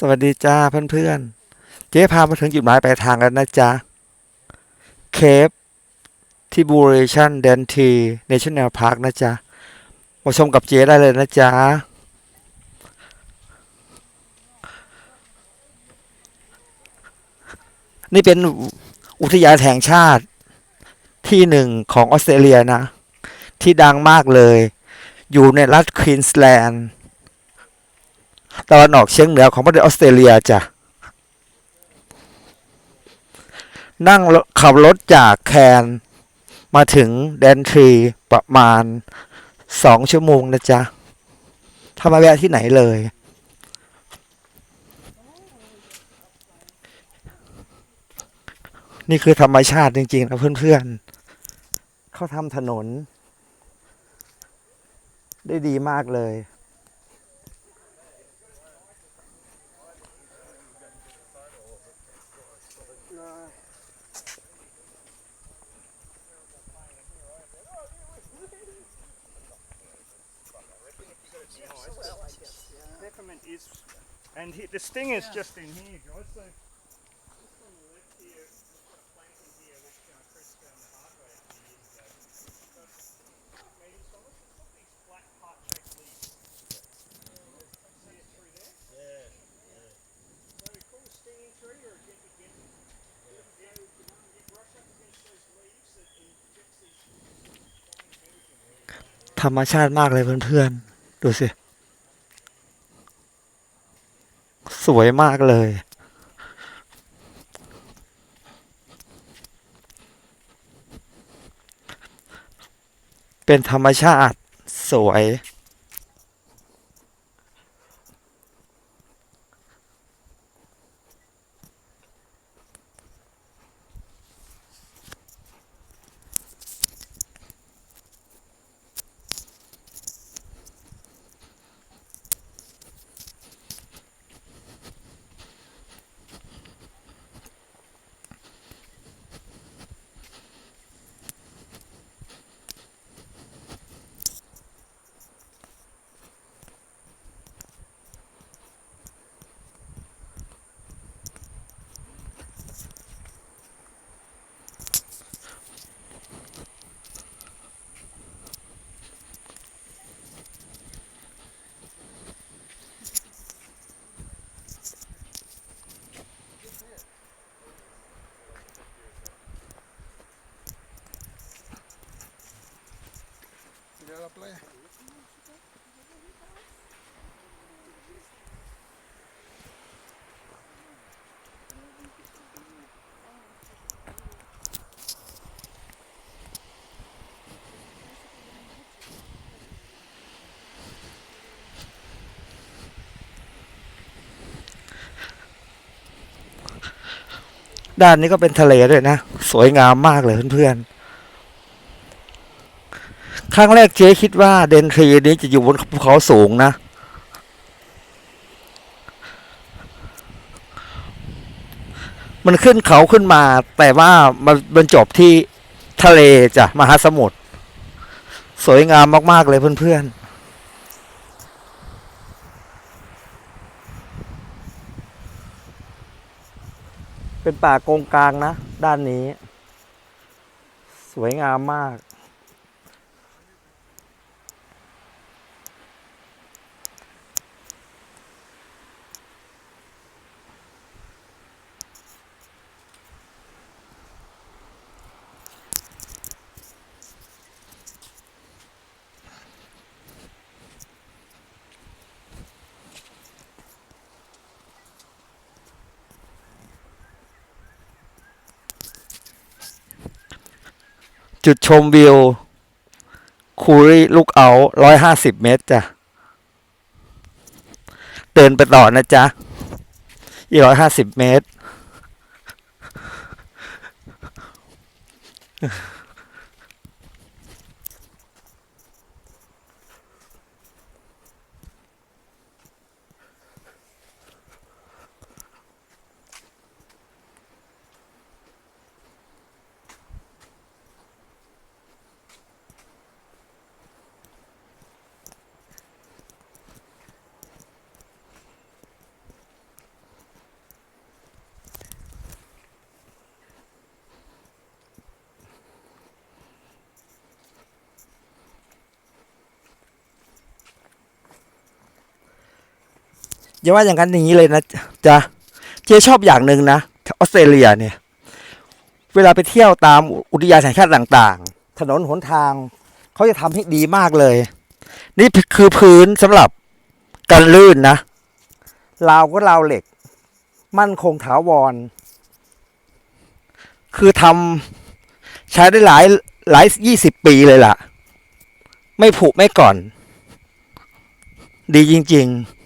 สวัสดีจ้าเพื่อนๆ เจ๊พามาถึงจุดหมายปลายทางแล้วนะจ๊ะ เคปที่บูเรชันเดนทีเนชั่นแนลพาร์คนะจ๊ะ มาชมกับเจ๊ได้เลยนะจ๊ะ นี่เป็นอุทยานแห่งชาติที่หนึ่งของออสเตรเลียนะ ที่ดังมากเลย อยู่ในรัฐควีนสแลนด์ ตะวันออกเฉียงเหนือของประเทศออสเตรเลียจ้ะนั่งขับรถจากแคน มาถึงแดนทรีประมาณสองชั่วโมงนะจ๊ะถ้ามาแวะที่ไหนเลย นี่คือธรรมชาติจริงๆนะเพื่อนๆ เขาทำถนน ได้ดีมากเลย against those leaves that injects these fine hairs in. ธรรมชาติมากเลยเพื่อนๆ ดูสิ สวยมากเลย เป็นธรรมชาติสวย ด้านนี้ก็เป็นทะเลด้วยนะ สวยงามมากเลยเพื่อนๆ ครั้งแรกเจ๊คิดว่าเดนทรีนี้จะอยู่บนภูเขาสูงนะ มันขึ้นเขาขึ้นมา แต่ว่ามันบรรจบที่ทะเลจ้ะมหาสมุทรสวยงามมากๆเลยเพื่อนๆ เป็นป่าโกงกลางนะ ด้านนี้ สวยงามมาก จุดชมวิว คูรีลูกเอาร้อยห้าสิบเมตรจ้ะ เดินไปต่อนะจ๊ะอีร้อยห้าสิบเมตร อย่าว่าอย่างนั้นอย่างนี้เลยนะจ๊ะเจ๊ชอบอย่างหนึ่งนะออสเตรเลียเนี่ย เวลาไปเที่ยวตามอุทยานแห่งชาติต่าง ๆ ถนนหนทางเขาจะทำให้ดีมากเลย นี่คือพื้นสำหรับกันลื่นนะราวก็ราวเหล็ก มั่นคงถาวร คือทำใช้ได้หลายหลายยี่สิบปีเลยล่ะ ไม่ผุไม่ก่อน ดีจริง ๆ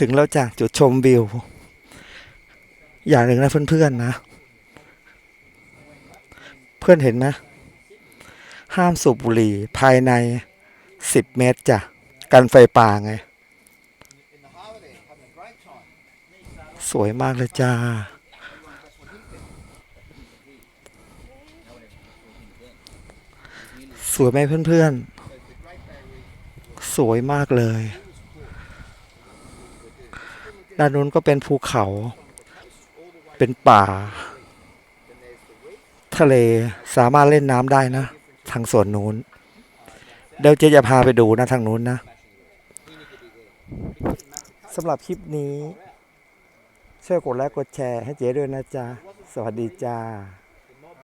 ถึงแล้วจ้ะจุดชมวิว อย่างหนึ่งนะเพื่อนๆนะ เพื่อนเห็นไหมห้ามสูบบุหรี่ภายในสิบเมตรจ้ะ กันไฟป่าไง สวยมากเลยจ้า สวยไหมเพื่อนๆ สวยมากเลย ด้านนู้นก็เป็นภูเขา เป็นป่า ทะเลสามารถเล่นน้ำได้นะ ทางส่วนนู้น เดี๋ยวเจ๊จะพาไปดูนะทางนู้นนะสำหรับคลิปนี้ช่วยกดไลค์กดแชร์ให้เจ๊ด้วยนะจ๊ะ สวัสดีจ้า